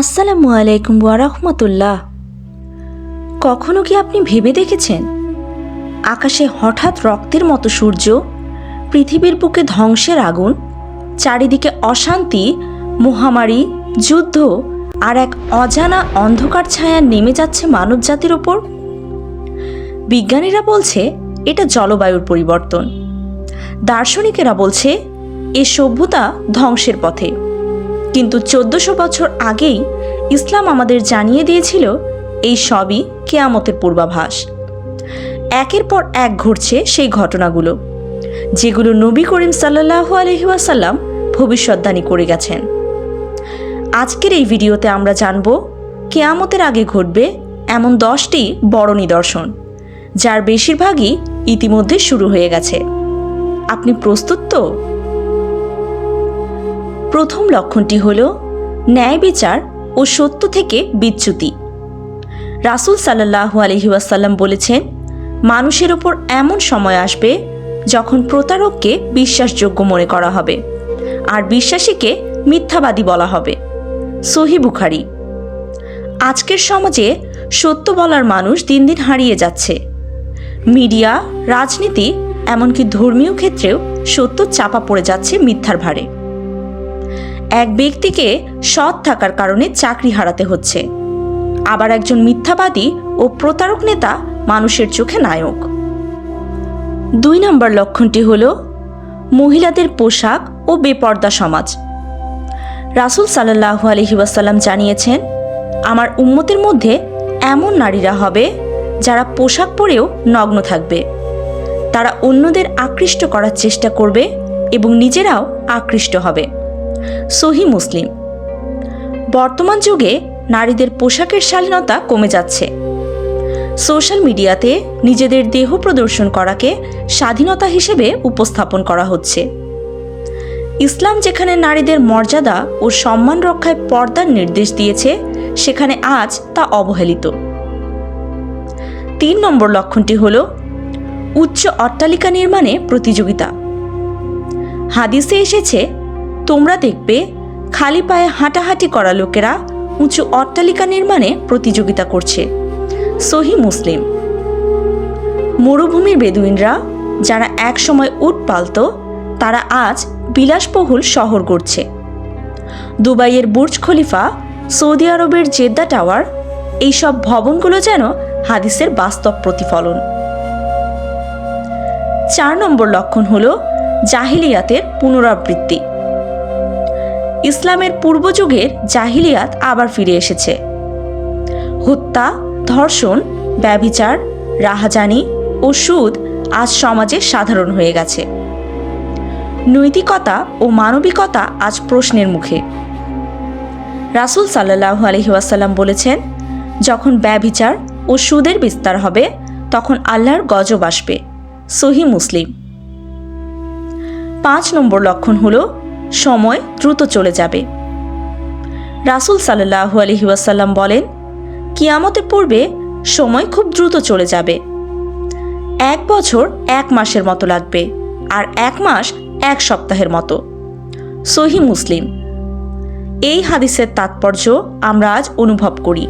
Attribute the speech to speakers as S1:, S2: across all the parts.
S1: আসসালামু আলাইকুম ওয়ারহমতুল্লাহ কখনো কি আপনি ভেবে দেখেছেন, আকাশে হঠাৎ রক্তের মতো সূর্য, পৃথিবীর বুকে ধ্বংসের আগুন, চারিদিকে অশান্তি, মহামারী, যুদ্ধ আর এক অজানা অন্ধকার ছায়া নেমে যাচ্ছে মানবজাতির ওপর? বিজ্ঞানীরা বলছে, এটা জলবায়ুর পরিবর্তন। দার্শনিকেরা বলছে, এ সভ্যতা ধ্বংসের পথে। কিন্তু চোদ্দশো বছর আগেই ইসলাম আমাদের জানিয়ে দিয়েছিল, এই সবই কেয়ামতের পূর্বাভাস। একের পর এক ঘটছে সেই ঘটনাগুলো, যেগুলো নবী করিম সাল্লাহ আলহিউসাল্লাম ভবিষ্যৎবাণী করে গেছেন। আজকের এই ভিডিওতে আমরা জানব, কেয়ামতের আগে ঘটবে এমন দশটি বড় নিদর্শন, যার বেশিরভাগই ইতিমধ্যে শুরু হয়ে গেছে। আপনি প্রস্তুত তো? প্রথম লক্ষণটি হল ন্যায় বিচার ও সত্য থেকে বিচ্যুতি। রাসুল সাল্লাহ আলহিউসাল্লাম বলেছেন, মানুষের ওপর এমন সময় আসবে যখন প্রতারককে বিশ্বাসযোগ্য মনে করা হবে, আর বিশ্বাসীকে মিথ্যাবাদী বলা হবে। সহি বুখারি। আজকের সমাজে সত্য বলার মানুষ দিন দিন হারিয়ে যাচ্ছে। মিডিয়া, রাজনীতি, এমনকি ধর্মীয় ক্ষেত্রেও সত্য চাপা পড়ে যাচ্ছে মিথ্যার ভারে। এক ব্যক্তিকে সৎ থাকার কারণে চাকরি হারাতে হচ্ছে। আবার একজন মিথ্যাবাদী ও প্রতারক নেতা মানুষের চোখে নায়ক। দুই নম্বর লক্ষণটি হল মহিলাদের পোশাক ও বেপর্দা সমাজ। রাসুল সাল্লাহ আলহিবাসাল্লাম জানিয়েছেন, আমার উম্মতের মধ্যে এমন নারীরা হবে যারা পোশাক পরেও নগ্ন থাকবে। তারা অন্যদের আকৃষ্ট করার চেষ্টা করবে এবং নিজেরাও আকৃষ্ট হবে। সহি মুসলিম। বর্তমান যুগে নারীদের পোশাকের শালীনতা কমে যাচ্ছে। সোশ্যাল মিডিয়াতে নিজেদের দেহ প্রদর্শন করাকে স্বাধীনতা হিসেবে উপস্থাপন করা হচ্ছে। ইসলাম যেখানে নারীদের মর্যাদা ও সম্মান রক্ষায় পর্দার নির্দেশ দিয়েছে, সেখানে আজ তা অবহেলিত। তিন নম্বর লক্ষণটি হল, উচ্চ অট্টালিকা নির্মাণে প্রতিযোগিতা। হাদিসে এসেছে তোমরা দেখবে, খালি পায়ে হাঁটাহাঁটি করা লোকেরা উঁচু অট্টালিকা নির্মাণে প্রতিযোগিতা করছে। সহি মুসলিম। মরুভূমির বেদুইনরা যারা একসময় উট পালত, তারা আজ বিলাসবহুল শহর গড়ছে। দুবাইয়ের বুর্জ খলিফা, সৌদি আরবের জেদ্দা টাওয়ার, এইসব ভবনগুলো যেন হাদিসের বাস্তব প্রতিফলন। চার নম্বর লক্ষণ হল জাহিলিয়াতের পুনরাবৃত্তি। ইসলামের পূর্বযুগের জাহিলিয়াত আবার ফিরে এসেছে। হত্যা, ধর্ষণ, ব্যভিচার, রাহাজানি ও সুদ আজ সমাজে সাধারণ হয়ে গেছে। নৈতিকতা ও মানবিকতা আজ প্রশ্নের মুখে। রাসুল সাল্লাহ আলহিউসাল্লাম বলেছেন, যখন ব্যভিচার ও সুদের বিস্তার হবে, তখন আল্লাহর গজব আসবে। সহি মুসলিম। পাঁচ নম্বর লক্ষণ হল সময় দ্রুত চলে যাবে। রাসুল সাল্লাহ আলহিউসাল্লাম বলেন, কিয়ামতের পূর্বে সময় খুব দ্রুত চলে যাবে। এক বছর এক মাসের মতো লাগবে আর এক মাস এক সপ্তাহের মতো। সহি মুসলিম। এই হাদিসের তাৎপর্য আমরা আজ অনুভব করি।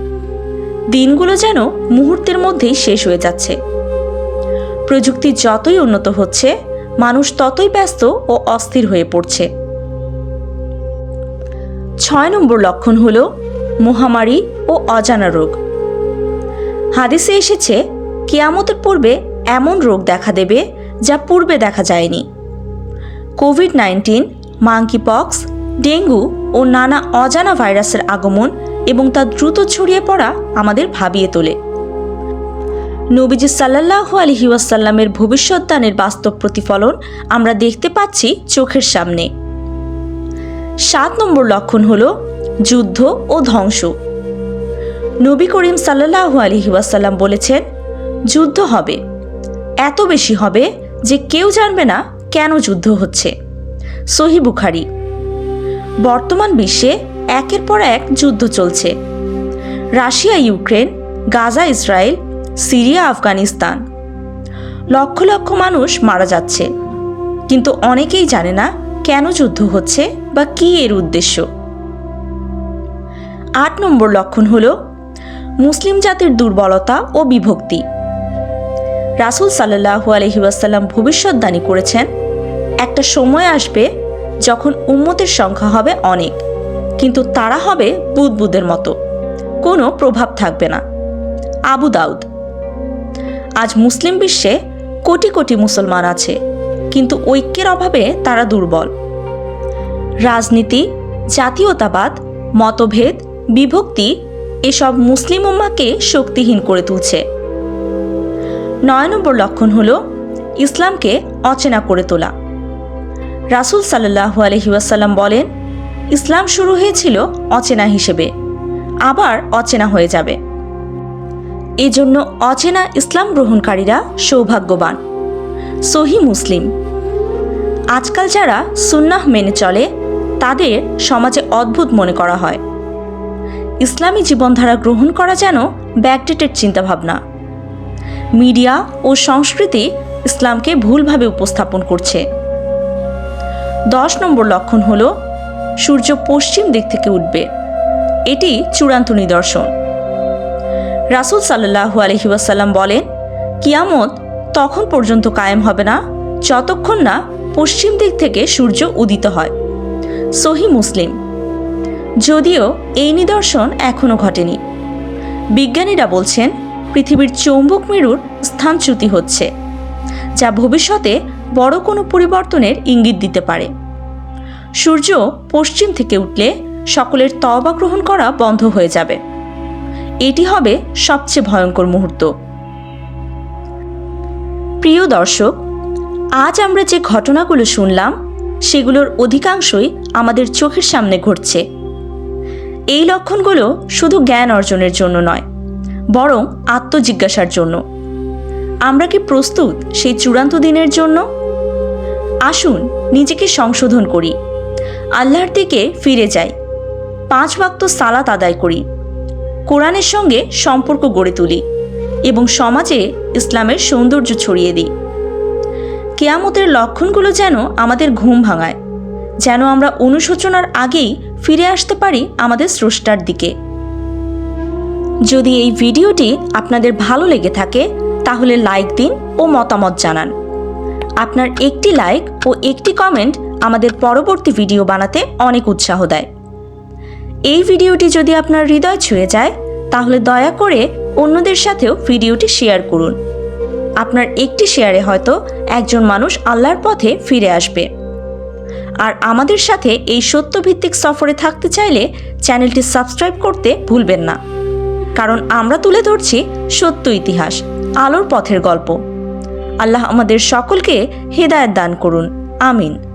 S1: দিনগুলো যেন মুহূর্তের মধ্যেই শেষ হয়ে যাচ্ছে। প্রযুক্তি যতই উন্নত হচ্ছে, মানুষ ততই ব্যস্ত ও অস্থির হয়ে পড়ছে। ছয় নম্বর লক্ষণ হল মহামারী ও অজানা রোগ। হাদিসে এসেছে, কেয়ামতের পূর্বে এমন রোগ দেখা দেবে যা পূর্বে দেখা যায়নি। Covid nineteen monkeypox dengue ও নানা অজানা ভাইরাসের আগমন এবং তা দ্রুত ছড়িয়ে পড়া আমাদের ভাবিয়ে তোলে। নবীজি সাল্লাহ আলহি ওয়াসাল্লামের ভবিষ্যৎদানের বাস্তব প্রতিফলন আমরা দেখতে পাচ্ছি চোখের সামনে। সাত নম্বর লক্ষণ হল যুদ্ধ ও ধ্বংস। নবী করিম সাল্লাহ আলহি ওয়াসাল্লাম বলেছেন, যুদ্ধ হবে, এত বেশি হবে যে কেউ জানবে না কেন যুদ্ধ হচ্ছে। সহি বুখারি। বর্তমান বিশ্বে একের পর এক যুদ্ধ চলছে। Russia, Ukraine, Gaza, Israel, Syria, Afghanistan. Lakh lakh মানুষ মারা যাচ্ছে, কিন্তু অনেকেই জানে না কেন যুদ্ধ হচ্ছে। বা কী এর উদ্দেশ্য? আট নম্বর লক্ষণ হল মুসলিম জাতির দুর্বলতা ও বিভক্তি। রাসুল সাল্লাহু আলহিউসাল্লাম ভবিষ্যৎবাণী করেছেন, একটা সময় আসবে যখন উম্মতের সংখ্যা হবে অনেক, কিন্তু তারা হবে বুদবুদের মতো, কোনো প্রভাব থাকবে না। আবু দাউদ, আজ মুসলিম বিশ্বে কোটি কোটি মুসলমান আছে, কিন্তু ঐক্যের অভাবে তারা দুর্বল। রাজনীতি, জাতীয়তাবাদ, মতভেদ, বিভক্তি এসব মুসলিম উম্মাকে শক্তিহীন করে তুলছে। নয় নম্বর লক্ষণ হল ইসলামকে অচেনা করে তোলা। রাসুল সাল্লাহু আলহিউসাল্লাম বলেন, ইসলাম শুরু হয়েছিল অচেনা হিসেবে, আবার অচেনা হয়ে যাবে। এজন্য অচেনা ইসলাম গ্রহণকারীরা সৌভাগ্যবান। সহি মুসলিম। আজকাল যারা সুন্নাহ মেনে চলে তাদের সমাজে অদ্ভুত মনে করা হয়। ইসলামী জীবনধারা গ্রহণ করা যেন ব্যাকডেটের চিন্তাভাবনা। মিডিয়া ও সংস্কৃতি ইসলামকে ভুলভাবে উপস্থাপন করছে। দশ নম্বর লক্ষণ হল, সূর্য পশ্চিম দিক থেকে উঠবে। এটি চূড়ান্ত নিদর্শন। রাসুল সাল্লাহু আলহিউসাল্লাম বলেন, কিয়ামত তখন পর্যন্ত কায়েম হবে না, যতক্ষণ না পশ্চিম দিক থেকে সূর্য উদিত হয়। সহি মুসলিম। যদিও এই নিদর্শন এখনও ঘটেনি। বিজ্ঞানীরা বলছেন, পৃথিবীর চৌম্বক মেরুর স্থানচ্যুতি হচ্ছে, যা ভবিষ্যতে বড় কোনো পরিবর্তনের ইঙ্গিত দিতে পারে। সূর্য পশ্চিম থেকে উঠলে সকলের তবা গ্রহণ করা বন্ধ হয়ে যাবে। এটি হবে সবচেয়ে ভয়ঙ্কর মুহূর্ত। প্রিয় দর্শক, আজ আমরা যে ঘটনাগুলো শুনলাম সেগুলোর অধিকাংশই আমাদের চোখের সামনে ঘটছে। এই লক্ষণগুলো শুধু জ্ঞান অর্জনের জন্য নয়, বরং আত্মজিজ্ঞাসার জন্য। আমরা কি প্রস্তুত সেই চূড়ান্ত দিনের জন্য? আসুন নিজেকে সংশোধন করি। আল্লাহর দিকে ফিরে যাই। পাঁচ বাক্ত সালাত আদায় করি। কোরআনের সঙ্গে সম্পর্ক গড়ে তুলি এবং সমাজে ইসলামের সৌন্দর্য ছড়িয়ে দিই। কেয়ামতের লক্ষণগুলো যেন আমাদের ঘুম ভাঙায়, যেন আমরা অনুশোচনার আগেই ফিরে আসতে পারি আমাদের স্রষ্টার দিকে। যদি এই ভিডিওটি আপনাদের ভালো লেগে থাকে, তাহলে লাইক দিন ও মতামত জানান। আপনার একটি লাইক ও একটি কমেন্ট আমাদের পরবর্তী ভিডিও বানাতে অনেক উৎসাহ দেয়। এই ভিডিওটি যদি আপনার হৃদয় ছুঁয়ে যায়, তাহলে দয়া করে অন্যদের সাথেও ভিডিওটি শেয়ার করুন। আপনার একটি শেয়ারে হয়তো একজন মানুষ আল্লাহর পথে ফিরে আসবে। আর আমাদের সাথে এই সত্যভিত্তিক সফরে থাকতে চাইলে চ্যানেলটি সাবস্ক্রাইব করতে ভুলবেন না। কারণ আমরা তুলে ধরছি সত্য ইতিহাস, আলোর পথের গল্প। আল্লাহ আমাদের সকলকে হেদায়ত দান করুন। আমিন।